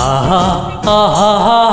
আহা আহা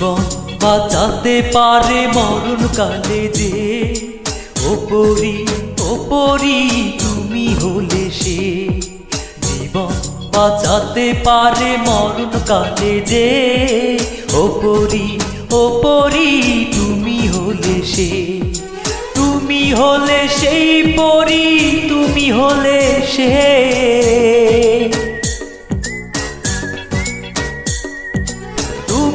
জীবন বাঁচাতে পারে মরণ কালে যে। ওপরি ওপরি তুমি হলে সে। জীবন বাঁচাতে পারে মরণ কালে যে। ওপরি ওপরি তুমি হলে সে। তুমি হলে সেই পরি, তুমি হলে সে।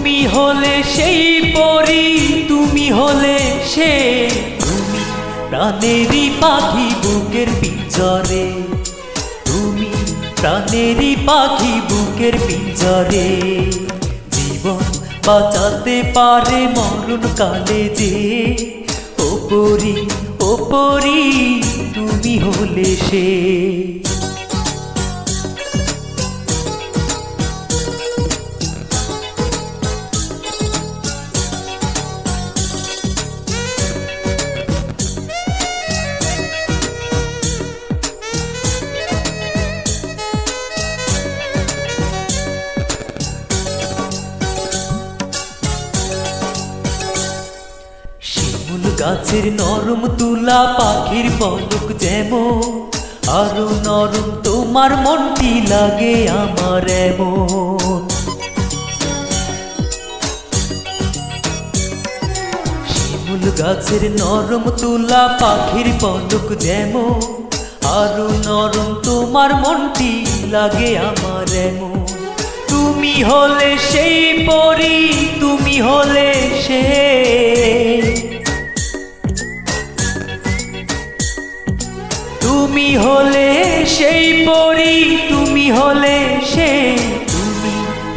তুমি হলে সেই পরি, তুমি হলে সে তুমি প্রাণেরই পাখি বুকের পিঞ্জরে, তুমি প্রাণেরই পাখি বুকের পিঞ্জরে। জীবন বাঁচাতে পারে মরণ কালে যে, ওপরি ওপরি তুমি হলে সে। গাছের নরম তুলা, পাখির পলক যেমন, আরও নরম তোমার মনটি লাগে আমার এমন। শিমুল গাছের নরম তুলা, পাখির পলক যেমন, আরও নরম তোমার মনটি লাগে আমার এমন। তুমি হলে সেই পরি, তুমি হলে সে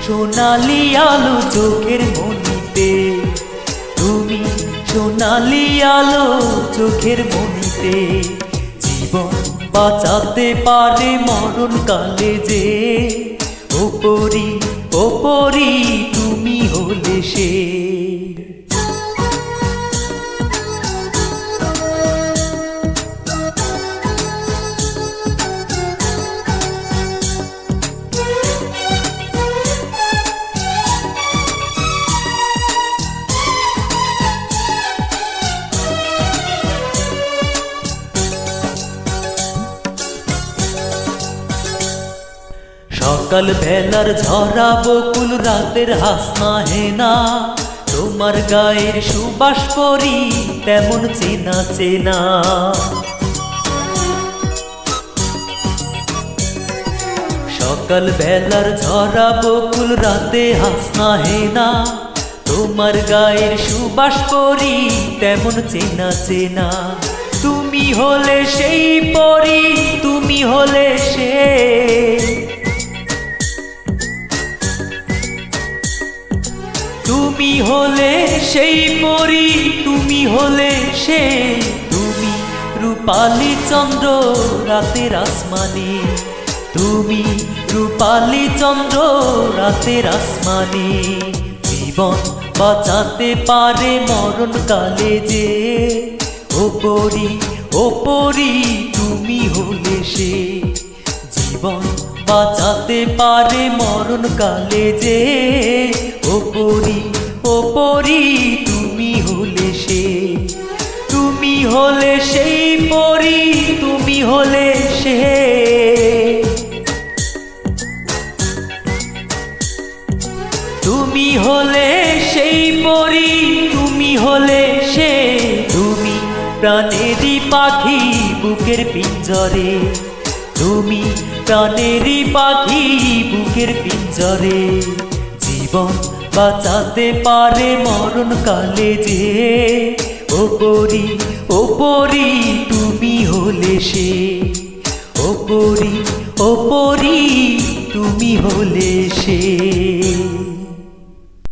সোনালি আলো চোখের মনিতে তুমি সোনালি আলো চোখের মনিতে জীবন বাঁচাতে পারে মরণ কালে যে। ওপরি ওপরি তুমি হলে সে। সকাল বেলার ঝরা বকুল রাতের হাসনা হেনা। তোমার গায়ের সুবাস করি তেমন চেনা চেনা। সকাল বেলার ঝরা বকুল রাতে হাসনা হেনা। তোমার গায়ের সুবাস করি তেমন চেনা চেনা। তুমি হলে সেই পরি, তুমি হলে সে। তুমি হলে সেই পরি, তুমি হলে সে তুমি। রূপালি চন্দ্র, রাতের আসমানে। তুমি রূপালি চন্দ্র, রাতের আসমানে। জীবন বাঁচাতে পারে মরণ কালে যে ওপরি ওপরি তুমি হলে সে। জীবন বাঁচাতে পারে মরণ কালে যে। ওপরি ওপরি তুমি হলে সে। তুমি হলে সেই পরি, তুমি হলে সে। তুমি হলে সেই পরি, তুমি হলে সে। তুমি প্রাণেরই পাখি বুকের পিঞ্জরে। তুমি প্রাণেরই পাখি বুকের পিঞ্জরে, জীবন বাঁচাতে পারে মরণ কালে যে। ওপরি ওপরি তুমি হলে সে। ওপরি ওপরি তুমি হলে সে।